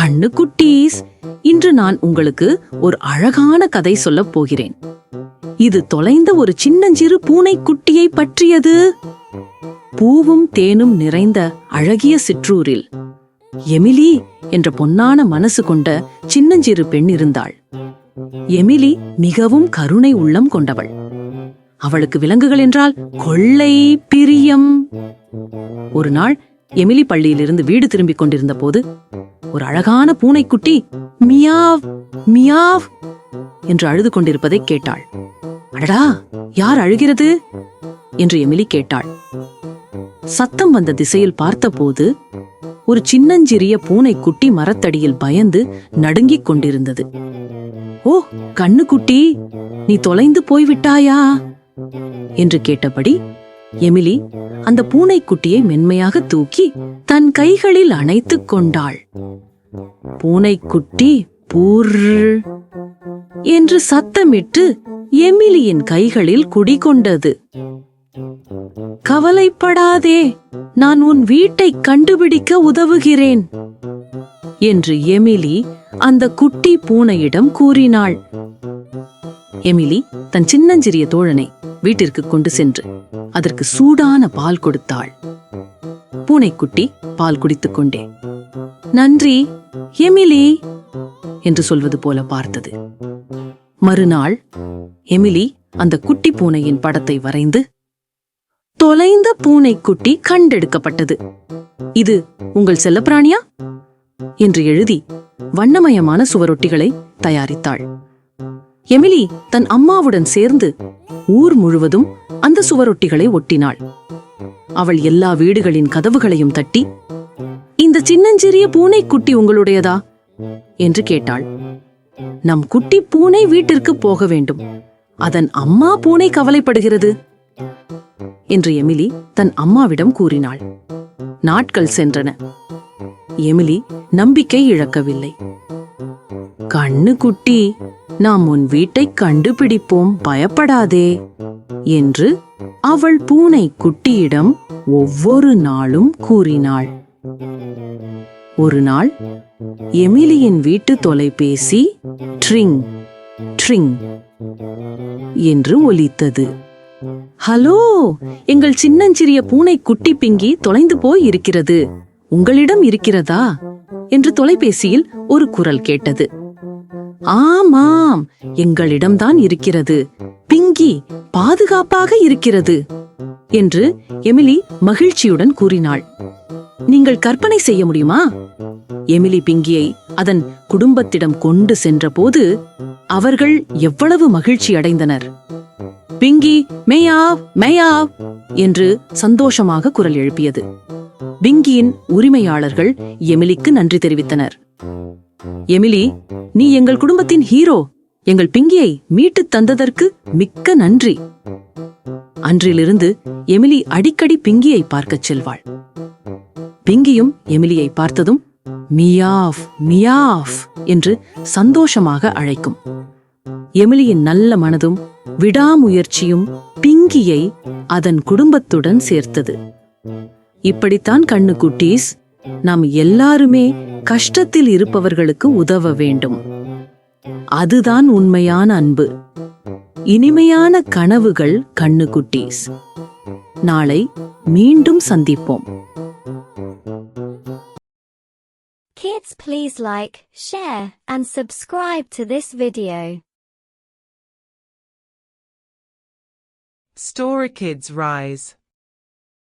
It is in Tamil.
கண்ணு குட்டீஸ். இன்று நான் உங்களுக்கு ஒரு அழகான கதை சொல்லப் போகிறேன். இது தொலைந்த ஒரு சின்னஞ்சிறு பூனை குட்டியை பற்றியது. பூவும் தேனும் நிறைந்த அழகிய சிற்றூரில். எமிலி என்ற பொன்னான மனசு கொண்ட சின்னஞ்சிறு பெண் இருந்தாள். எமிலி மிகவும் கருணை உள்ளம் கொண்டவள். அவளுக்கு விலங்குகள் என்றால் கொள்ளை பிரியம். ஒரு நாள் எமிலி பள்ளியிலிருந்து வீடு திரும்பிக் கொண்டிருந்த போது ஒரு அழகான பூனைக்குட்டி மியாவ் மியாவ் என்று அழுது கொண்டிருப்பதை கேட்டாள். அடடா யார் அழுகிறது? என்று எமிலி கேட்டாள். சத்தம் வந்த திசையில் பார்த்தபோது ஒரு சின்னஞ்சிறிய பூனைக்குட்டி மரத்தடியில் பயந்து நடுங்கிக் கொண்டிருந்தது. ஓ கண்ணுக்குட்டி நீ தொலைந்து போய்விட்டாயா? என்று கேட்டபடி எமிலி அந்த பூனைக்குட்டியை மென்மையாக தூக்கி தன் கைகளில் அணைத்துக் கொண்டாள். பூனைக்குட்டி பூர் என்று சத்தமிட்டு எமிலியின் கைகளில் குடிகொண்டது. கவலைப்படாதே நான் உன் வீட்டை கண்டுபிடிக்க உதவுகிறேன் என்று எமிலி அந்த குட்டி பூனையிடம் கூறினாள். எமிலி தன் சின்னஞ்சிறிய தோழனை வீட்டிற்கு கொண்டு சென்று அதற்கு சூடான பால் கொடுத்தாள். பூனைக்குட்டி பால் குடித்துக் கொண்டே நன்றி எமிலி என்று சொல்வது போல பார்த்தது. மறுநாள் எமிலி அந்த குட்டி பூனையின் படத்தை வரைந்து தொலைந்த பூனைக்குட்டி கண்டெடுக்கப்பட்டது. இது உங்கள் செல்லப்பிராணியா? என்று எழுதி வண்ணமயமான சுவரொட்டிகளை தயாரித்தாள். எமிலி தன் அம்மாவுடன் சேர்ந்து ஊர் முழுவதும் அந்த சுவரொட்டிகளை ஒட்டினாள். அவள் எல்லா வீடுகளின் கதவுகளையும் தட்டி இந்த சின்னஞ்சிறிய பூனைக்குட்டி உங்களுடையதா? என்று கேட்டாள். நம் குட்டி பூனை வீட்டிற்கு போக வேண்டும். அதன் அம்மா பூனை கவலைப்படுகிறது. என்று எமிலி தன் அம்மாவிடம் கூறினாள். நாட்கள் சென்றன. எமிலி நம்பிக்கை இழக்கவில்லை. கண்ணு குட்டி! நாம் உன் வீட்டை கண்டுபிடிப்போம் பயப்படாதே என்று அவள் பூனை குட்டியிடம் ஒவ்வொரு நாளும் கூறினாள். ஒரு நாள் எமிலியின் வீட்டு தொலைபேசி ட்ரிங் ட்ரிங் என்று ஒலித்தது. ஹலோ எங்கள் சின்னஞ்சிறிய பூனை குட்டி பிங்கி தொலைந்து போய் இருக்கிறது. உங்களிடம் இருக்கிறதா? என்று தொலைபேசியில் ஒரு குரல் கேட்டது. ஆமாம். எங்களிடம்தான் இருக்கிறது. பிங்கி பாதுகாப்பாக இருக்கிறது என்று எமிலி மகிழ்ச்சியுடன் கூறினாள். நீங்கள் கற்பனை செய்ய முடியுமா? எமிலி பிங்கியை அதன் குடும்பத்திடம் கொண்டு சென்றபோது அவர்கள் எவ்வளவு மகிழ்ச்சி அடைந்தனர். பிங்கி மேயாவ் மேயாவ் என்று சந்தோஷமாக குரல் எழுப்பியது. பிங்கியின் உரிமையாளர்கள் எமிலிக்கு நன்றி தெரிவித்தனர். எமிலி நீ எங்கள் குடும்பத்தின் ஹீரோ. எங்கள் பிங்கியை மீட்டுத் தந்ததற்கு மிக்க நன்றி. அன்றிலிருந்து எமிலி அடிக்கடி பிங்கியை பார்க்கச் செல்வாள். பிங்கியும் எமிலியை பார்த்ததும் மியாஃப் மியாஃப் என்று சந்தோஷமாக அழைக்கும். எமிலியின் நல்ல மனதும் விடாமுயற்சியும் பிங்கியை அதன் குடும்பத்துடன் சேர்த்தது. இப்படித்தான் கண்ணு குட்டீஸ் நாம் எல்லாருமே கஷ்டத்தில் இருப்பவர்களுக்கு உதவ வேண்டும். அதுதான் உண்மையான அன்பு. இனிமையான கனவுகள் கண்ணு குட்டீஸ் நாளை மீண்டும் சந்திப்போம். Kids please like, share and subscribe to this video. Story Kids Rise.